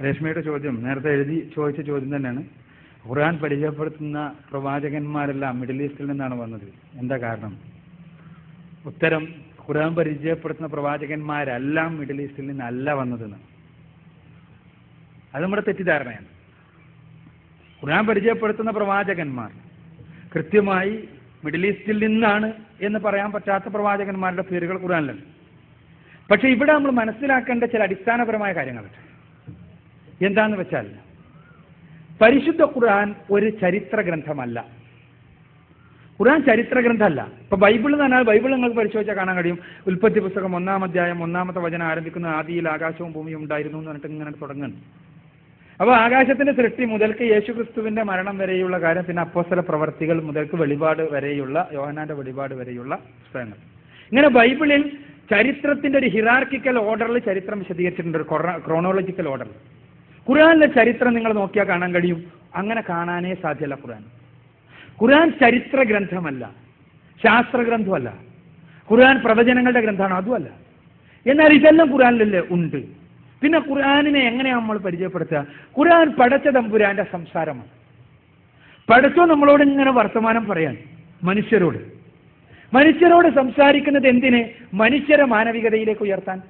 രശ്മിയുടെ ചോദ്യം നേരത്തെ എഴുതി ചോദിച്ച ചോദ്യം തന്നെയാണ്. ഖുർആൻ പരിചയപ്പെടുത്തുന്ന പ്രവാചകന്മാരെല്ലാം മിഡിൽ ഈസ്റ്റിൽ നിന്നാണ് വന്നത്. എന്താ കാരണം? ഉത്തരം ഖുർആൻ പരിചയപ്പെടുത്തുന്ന പ്രവാചകന്മാരെല്ലാം മിഡിൽ ഈസ്റ്റിൽ നിന്നല്ല വന്നതെന്ന്. അത് നമ്മുടെ തെറ്റിദ്ധാരണയാണ്. ഖുർആൻ പരിചയപ്പെടുത്തുന്ന പ്രവാചകന്മാർ കൃത്യമായി മിഡിൽ ഈസ്റ്റിൽ നിന്നാണ് എന്ന് പറയാൻ പറ്റാത്ത പ്രവാചകന്മാരുടെ പേരുകൾ ഖുർആനിലുണ്ട്. പക്ഷെ ഇവിടെ നമ്മൾ മനസ്സിലാക്കേണ്ട ചില അടിസ്ഥാനപരമായ കാര്യങ്ങളുണ്ട്. എന്താന്ന് വെച്ചാൽ പരിശുദ്ധ ഖുർആൻ ഒരു ചരിത്ര ഗ്രന്ഥമല്ല ഖുർആൻ ചരിത്ര ഗ്രന്ഥമല്ല ഇപ്പൊ ബൈബിൾ പറഞ്ഞാൽ ബൈബിൾ നിങ്ങൾക്ക് പരിശോധിച്ചാൽ കാണാൻ കഴിയും. ഉൽപ്പത്തി പുസ്തകം ഒന്നാം അധ്യായം ഒന്നാമത്തെ വചനം ആരംഭിക്കുന്ന ആദിയിൽ ആകാശവും ഭൂമിയും ഉണ്ടായിരുന്നു എന്ന് പറഞ്ഞിട്ട് ഇങ്ങനെ തുടങ്ങുന്നു അപ്പോൾ ആകാശത്തിന്റെ സൃഷ്ടി മുതൽക്ക് യേശുക്രിസ്തുവിന്റെ മരണം വരെയുള്ള കാര്യം പിന്നെ അപ്പോസ്തല പ്രവർത്തികൾ മുതൽക്ക് വെളിപാട് വരെയുള്ള യോഹനാന്റെ വെളിപാട് വരെയുള്ള പുസ്തകങ്ങൾ ഇങ്ങനെ ബൈബിളിൽ ചരിത്രത്തിന്റെ ഒരു ഹിറാർക്കിക്കൽ ഓർഡറിൽ ചരിത്രം വിശദീകരിച്ചിട്ടുണ്ട്. ഒരു ക്രോണോളജിക്കൽ ഓർഡറിൽ ഖുർആനിലെ ചരിത്രം നിങ്ങൾ നോക്കിയാൽ കാണാൻ കഴിയും. അങ്ങനെ കാണാനേ സാധ്യമല്ല ഖുർആൻ. ഖുർആൻ ചരിത്ര ഗ്രന്ഥമല്ല ശാസ്ത്ര ഗ്രന്ഥമല്ല ഖുർആൻ പ്രവചനങ്ങളുടെ ഗ്രന്ഥമാണ് അതുമല്ല. എന്നാൽ ഇതെല്ലാം ഖുർആാനിലല്ലേ? ഉണ്ട്. പിന്നെ ഖുർആനിനെ എങ്ങനെയാണ് നമ്മൾ പരിചയപ്പെടുത്തുക? ഖുർആൻ പടച്ച തമ്പുരാന്റെ സംസാരമാണ്. പടച്ചോ നമ്മളോട് ഇങ്ങനെ വർത്തമാനം പറയാൻ? മനുഷ്യരോട്. മനുഷ്യരോട് സംസാരിക്കുന്നത് എന്തിന്? മനുഷ്യരെ മാനവികതയിലേക്ക് ഉയർത്താൻ.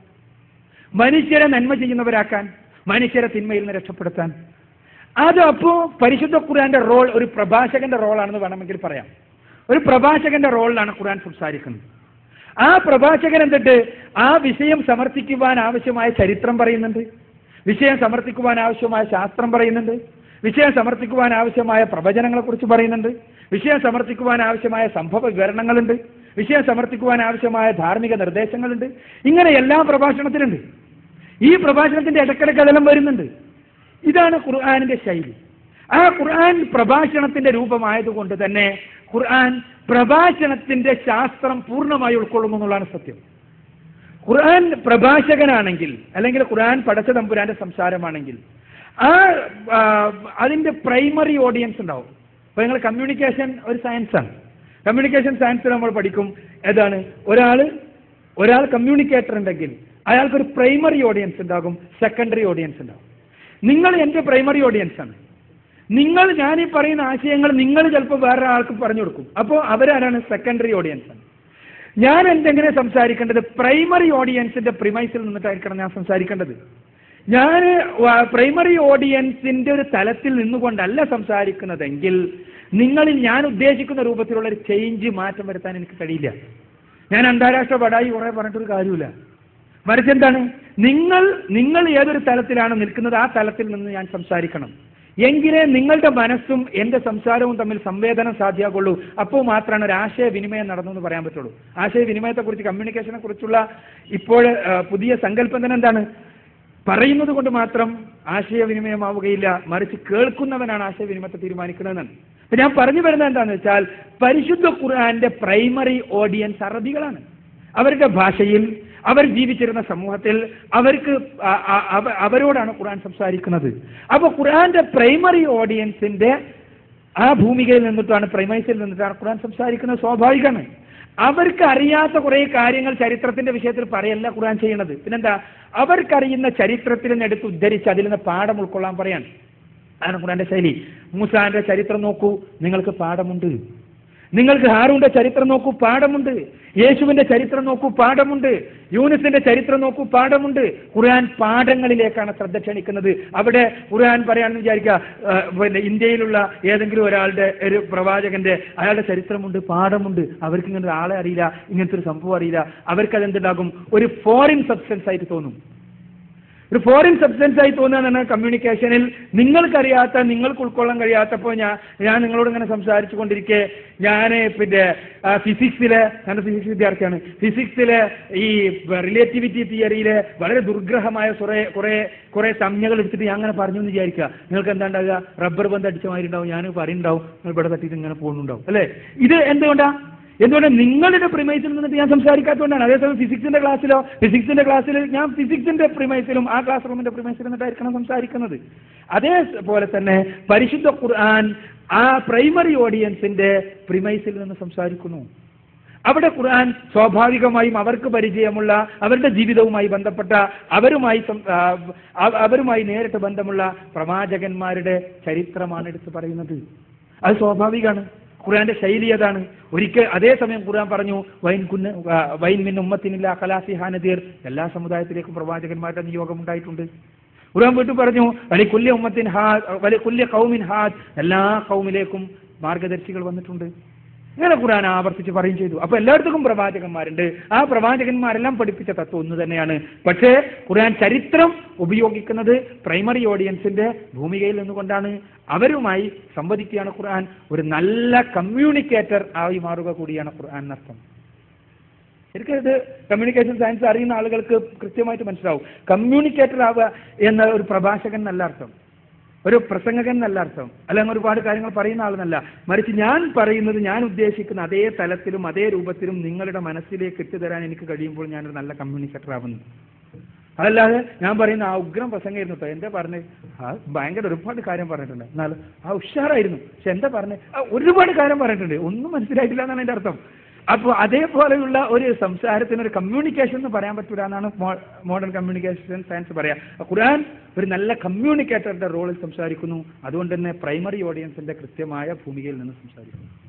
മനുഷ്യരെ നന്മ ചെയ്യുന്നവരാക്കാൻ. മനുഷ്യരെ തിന്മയിൽ നിന്ന് രക്ഷപ്പെടുത്താൻ. അത് അപ്പോ പരിശുദ്ധ ഖുർആന്റെ റോൾ ഒരു പ്രഭാഷകന്റെ റോളാണെന്ന് വേണമെങ്കിൽ പറയാം. ഒരു പ്രഭാഷകന്റെ റോളിലാണ് ഖുർആൻ സംസാരിക്കുന്നത് ആ പ്രഭാഷകൻ എന്തിട്ട് ആ വിഷയം സമർത്ഥിക്കുവാൻ ആവശ്യമായ ചരിത്രം പറയുന്നുണ്ട്. വിഷയം സമർത്ഥിക്കുവാൻ ആവശ്യമായ ശാസ്ത്രം പറയുന്നുണ്ട്. വിഷയം സമർത്ഥിക്കുവാൻ ആവശ്യമായ പ്രവചനങ്ങളെ കുറിച്ച് പറയുന്നുണ്ട്. വിഷയം സമർത്ഥിക്കുവാൻ ആവശ്യമായ സംഭവ വിവരണങ്ങളുണ്ട്. വിഷയം സമർത്ഥിക്കുവാൻ ആവശ്യമായ ധാർമ്മിക നിർദ്ദേശങ്ങളുണ്ട്. ഇങ്ങനെ എല്ലാ പ്രഭാഷണത്തിലുണ്ട്. ഈ പ്രഭാഷണത്തിന്റെ ഇടക്കിടക്ക് അതെല്ലാം വരുന്നുണ്ട്. ഇതാണ് ഖുർആാനിന്റെ ശൈലി. ആ ഖുർആൻ പ്രഭാഷണത്തിന്റെ രൂപമായതുകൊണ്ട് തന്നെ ഖുർആൻ പ്രഭാഷണത്തിന്റെ ശാസ്ത്രം പൂർണമായി ഉൾക്കൊള്ളുന്നു എന്നുള്ളതാണ് സത്യം. ഖുർആൻ പ്രഭാഷകനാണെങ്കിൽ അല്ലെങ്കിൽ ഖുർആൻ പടച്ച തമ്പുരാന്റെ സംസാരമാണെങ്കിൽ ആ അതിന്റെ പ്രൈമറി ഓഡിയൻസ് ഉണ്ടാവും. അപ്പൊ നിങ്ങൾ കമ്മ്യൂണിക്കേഷൻ ഒരു സയൻസാണ്. കമ്മ്യൂണിക്കേഷൻ സയൻസിൽ നമ്മൾ പഠിക്കും. ഏതാണ്? ഒരാൾ ഒരാൾ കമ്മ്യൂണിക്കേറ്റർ ഉണ്ടെങ്കിൽ അയാൾക്കൊരു പ്രൈമറി ഓഡിയൻസ് ഉണ്ടാകും സെക്കൻഡറി ഓഡിയൻസ് ഉണ്ടാകും. നിങ്ങൾ എന്റെ പ്രൈമറി ഓഡിയൻസ് ആണ്. നിങ്ങൾ ഞാൻ ഈ പറയുന്ന ആശയങ്ങൾ നിങ്ങൾ ചിലപ്പോൾ വേറെ ആൾക്ക് പറഞ്ഞു കൊടുക്കും. അപ്പോൾ അവരാരാണ് സെക്കൻഡറി ഓഡിയൻസ് ആണ്. ഞാൻ എന്തെങ്ങനെ സംസാരിക്കേണ്ടത്? പ്രൈമറി ഓഡിയൻസിന്റെ പ്രിമൈസിൽ നിന്നിട്ടായിരിക്കണം ഞാൻ സംസാരിക്കേണ്ടത്. ഞാൻ പ്രൈമറി ഓഡിയൻസിന്റെ ഒരു തലത്തിൽ നിന്നുകൊണ്ടല്ല സംസാരിക്കുന്നതെങ്കിൽ നിങ്ങളിൽ ഞാൻ ഉദ്ദേശിക്കുന്ന രൂപത്തിലുള്ള ഒരു ചേഞ്ച് മാറ്റം വരുത്താൻ എനിക്ക് കഴിയില്ല. ഞാൻ അന്താരാഷ്ട്ര പടായി കുറെ പറഞ്ഞിട്ടൊരു കാര്യമില്ല മറിച്ച് എന്താണ്? നിങ്ങൾ നിങ്ങൾ ഏതൊരു തലത്തിലാണ് നിൽക്കുന്നത് ആ തലത്തിൽ നിന്ന് ഞാൻ സംസാരിക്കണം. എങ്കിലേ നിങ്ങളുടെ മനസ്സും എന്റെ സംസാരവും തമ്മിൽ സംവേദനം സാധ്യമാകുള്ളൂ. അപ്പോൾ മാത്രമാണ് ഒരു ആശയവിനിമയം നടന്നു എന്ന് പറയാൻ പറ്റുള്ളൂ. ആശയവിനിമയത്തെക്കുറിച്ച് കമ്മ്യൂണിക്കേഷനെ കുറിച്ചുള്ള ഇപ്പോൾ പുതിയ സങ്കല്പം തന്നെ എന്താണ് പറയുന്നത് കൊണ്ട് മാത്രം ആശയവിനിമയമാവുകയില്ല. മറിച്ച് കേൾക്കുന്നവനാണ് ആശയവിനിമയത്തെ തീരുമാനിക്കുന്നതെന്നാണ് അപ്പൊ ഞാൻ പറഞ്ഞു വരുന്നത് എന്താണെന്ന് വെച്ചാൽ പരിശുദ്ധ ഖുർആന്റെ പ്രൈമറി ഓഡിയൻസ് അറബികളാണ്. അവരുടെ ഭാഷയിൽ അവർ ജീവിച്ചിരുന്ന സമൂഹത്തിൽ അവർക്ക് അവരോടാണ് ഖുർആൻ സംസാരിക്കുന്നത്. അപ്പൊ ഖുർആന്റെ പ്രൈമറി ഓഡിയൻസിന്റെ ആ ഭൂമികയിൽ നിന്നിട്ടാണ് പ്രൈമൈസിൽ നിന്നിട്ടാണ് ഖുർആൻ സംസാരിക്കുന്നത് സ്വാഭാവികമാണ്. അവർക്ക് അറിയാത്ത കുറെ കാര്യങ്ങൾ ചരിത്രത്തിന്റെ വിഷയത്തിൽ പറയല്ല ഖുർആൻ ചെയ്യണത്. പിന്നെന്താ? അവർക്കറിയുന്ന ചരിത്രത്തിൽ നിന്ന് എടുത്ത് ഉദ്ധരിച്ച് അതിൽ നിന്ന് പാഠം ഉൾക്കൊള്ളാൻ പറയാൻ ആണ് ഖുർആന്റെ ശൈലി. മൂസാന്റെ ചരിത്രം നോക്കൂ. നിങ്ങൾക്ക് പാഠമുണ്ട്. നിങ്ങൾക്ക് ഹാറൂന്റെ ചരിത്രം നോക്കൂ പാഠമുണ്ട്. യേശുവിന്റെ ചരിത്രം നോക്കൂ പാഠമുണ്ട്. യൂനിസിന്റെ ചരിത്രം നോക്കൂ പാഠമുണ്ട്. ഖുർആൻ പാഠങ്ങളിലേക്കാണ് ശ്രദ്ധ ക്ഷണിക്കുന്നത്. അവിടെ ഖുർആൻ പറയാണെന്ന് വിചാരിക്കുക പിന്നെ ഇന്ത്യയിലുള്ള ഏതെങ്കിലും ഒരാളുടെ ഒരു പ്രവാചകന്റെ അയാളുടെ ചരിത്രമുണ്ട് പാഠമുണ്ട്. അവർക്ക് ഇങ്ങനത്തെ ആളെ അറിയില്ല ഇങ്ങനത്തെ ഒരു സംഭവം അറിയില്ല. അവർക്ക് അതെന്തുണ്ടാകും ഒരു ഫോറിൻ സബ്സ്റ്റൻസ് ആയിട്ട് തോന്നും. ഒരു ഫോറിൻ സബ്സ്റ്റൻസ് ആയി തോന്നുകയാണ് കമ്മ്യൂണിക്കേഷനിൽ നിങ്ങൾക്കറിയാത്ത നിങ്ങൾക്ക് ഉൾക്കൊള്ളാൻ കഴിയാത്തപ്പോൾ ഞാൻ ഞാൻ നിങ്ങളോട് ഇങ്ങനെ സംസാരിച്ചു കൊണ്ടിരിക്കെ ഞാൻ പിന്നെ ഫിസിക്സിലെ ഞാൻ ഫിസിക്സ് വിദ്യാർത്ഥിയാണ്. ഫിസിക്സിലെ ഈ റിലേറ്റിവിറ്റി തിയറിയിലെ വളരെ ദുർഗ്രഹമായ കുറേ കുറേ കുറെ സംജ്ഞകൾ എടുത്തിട്ട് ഞാൻ അങ്ങനെ പറഞ്ഞു എന്ന് വിചാരിക്കുക. നിങ്ങൾക്ക് എന്താ ഉണ്ടാകുക റബ്ബർ ബന്ധം അടിച്ച മാതിരി ഉണ്ടാവും. ഞാൻ പറയുന്നുണ്ടാവും. നിങ്ങൾ ഇവിടെ തട്ടിയിട്ട് ഇങ്ങനെ പോകുന്നുണ്ടാവും. അല്ലേ? ഇത് എന്തുകൊണ്ടാ? എന്തുകൊണ്ട് നിങ്ങളുടെ പ്രിമൈസിൽ നിന്നിട്ട് ഞാൻ സംസാരിക്കാത്തതുകൊണ്ടാണ്? അതേസമയം ഫിസിക്സിന്റെ ക്ലാസ്സിലോ ഫിസിക്സിന്റെ ക്ലാസ്സിൽ ഞാൻ ഫിസിക്സിന്റെ പ്രിമൈസിലും ആ ക്ലാസ് റൂമിന്റെ പ്രിമൈസിലും നിന്നിട്ടായിരിക്കണം സംസാരിക്കുന്നത്. അതേപോലെ തന്നെ പരിശുദ്ധ ഖുർആൻ ആ പ്രൈമറി ഓഡിയൻസിന്റെ പ്രിമൈസിൽ നിന്ന് സംസാരിക്കുന്നു. അവിടെ ഖുർആൻ സ്വാഭാവികമായും അവർക്ക് പരിചയമുള്ള അവരുടെ ജീവിതവുമായി ബന്ധപ്പെട്ട അവരുമായി അവരുമായി നേരിട്ട് ബന്ധമുള്ള പ്രവാചകന്മാരുടെ ചരിത്രമാണ് എടുത്ത് പറയുന്നത്. അത് സ്വാഭാവികമാണ്. ഖുർആന്റെ ശൈലി അതാണ് ഒരിക്കൽ അതേസമയം ഖുർആൻ പറഞ്ഞു വൈൻ കുന്ന് വൈൻ മിൻ ഉമ്മത്തിനില്ല കലാസി ഹാനദീർ എല്ലാ സമുദായത്തിലേക്കും പ്രവാചകന്മാരുടെ നിയോഗം ഉണ്ടായിട്ടുണ്ട്. ഖുർആൻ വീണ്ടും പറഞ്ഞു വലി കുല്യ ഉമ്മത്തിൻ ഹാദ് വലി കുല്യ കൗമിൻ ഹാദ്. എല്ലാ കൗമിലേക്കും മാർഗദർശികൾ വന്നിട്ടുണ്ട്. ഇങ്ങനെ ഖുർആൻ ആവർത്തിച്ച് പറയും ചെയ്തു. അപ്പൊ എല്ലായിടത്തും പ്രവാചകന്മാരുണ്ട്. ആ പ്രവാചകന്മാരെല്ലാം പഠിപ്പിച്ച തത്വം ഒന്ന് തന്നെയാണ്. പക്ഷേ ഖുർആൻ ചരിത്രം ഉപയോഗിക്കുന്നത് പ്രൈമറി ഓഡിയൻസിന്റെ ഭൂമികയിൽ നിന്നുകൊണ്ടാണ്. അവരുമായി സംവദിക്കുകയാണ് ഖുർആൻ. ഒരു നല്ല കമ്മ്യൂണിക്കേറ്റർ ആയി മാറുക കൂടിയാണ് ഖുർആൻ അർത്ഥം ശരിക്കും ഇത് കമ്മ്യൂണിക്കേഷൻ സയൻസ് അറിയുന്ന ആളുകൾക്ക് കൃത്യമായിട്ട് മനസ്സിലാവും. കമ്മ്യൂണിക്കേറ്റർ ആവുക എന്ന ഒരു പ്രഭാഷകൻ നല്ല അർത്ഥം. ഒരു പ്രസംഗകൻ എന്നല്ല അർത്ഥം. അല്ലെങ്കിൽ ഒരുപാട് കാര്യങ്ങൾ പറയുന്ന ആളെന്നല്ല. മറിച്ച് ഞാൻ പറയുന്നത് ഞാൻ ഉദ്ദേശിക്കുന്ന അതേ തലത്തിലും അതേ രൂപത്തിലും നിങ്ങളുടെ മനസ്സിലേക്ക് ഇട്ടുതരാൻ എനിക്ക് കഴിയുമ്പോൾ ഞാനൊരു നല്ല കമ്മ്യൂണിക്കേറ്റർ ആവുന്നു. അതല്ലാതെ ഞാൻ പറയുന്ന ആ ഉഗ്രം പ്രസംഗമായിരുന്നു കേട്ടോ എന്താ പറഞ്ഞത് ആ ഭയങ്കര ഒരുപാട് കാര്യം പറഞ്ഞിട്ടുണ്ട്. എന്നാൽ ആ ഉഷാറായിരുന്നു. പക്ഷെ എന്താ പറഞ്ഞത് ആ ഒരുപാട് കാര്യം പറഞ്ഞിട്ടുണ്ട്. ഒന്നും മനസ്സിലായിട്ടില്ല എന്നാണ് എന്റെ അർത്ഥം. അപ്പോൾ അതേപോലെയുള്ള ഒരു സംസാരത്തിന് ഒരു കമ്മ്യൂണിക്കേഷൻ എന്ന് പറയാൻ പറ്റൂല എന്നാണ് മോഡേൺ കമ്മ്യൂണിക്കേഷൻ സയൻസ് പറയാ. ഖുർആൻ ഒരു നല്ല കമ്മ്യൂണിക്കേറ്ററുടെ റോളിൽ സംസാരിക്കുന്നു. അതുകൊണ്ട് തന്നെ പ്രൈമറി ഓഡിയൻസിന്റെ കൃത്യമായ ഭൂമികയിൽ നിന്ന് സംസാരിക്കുന്നു.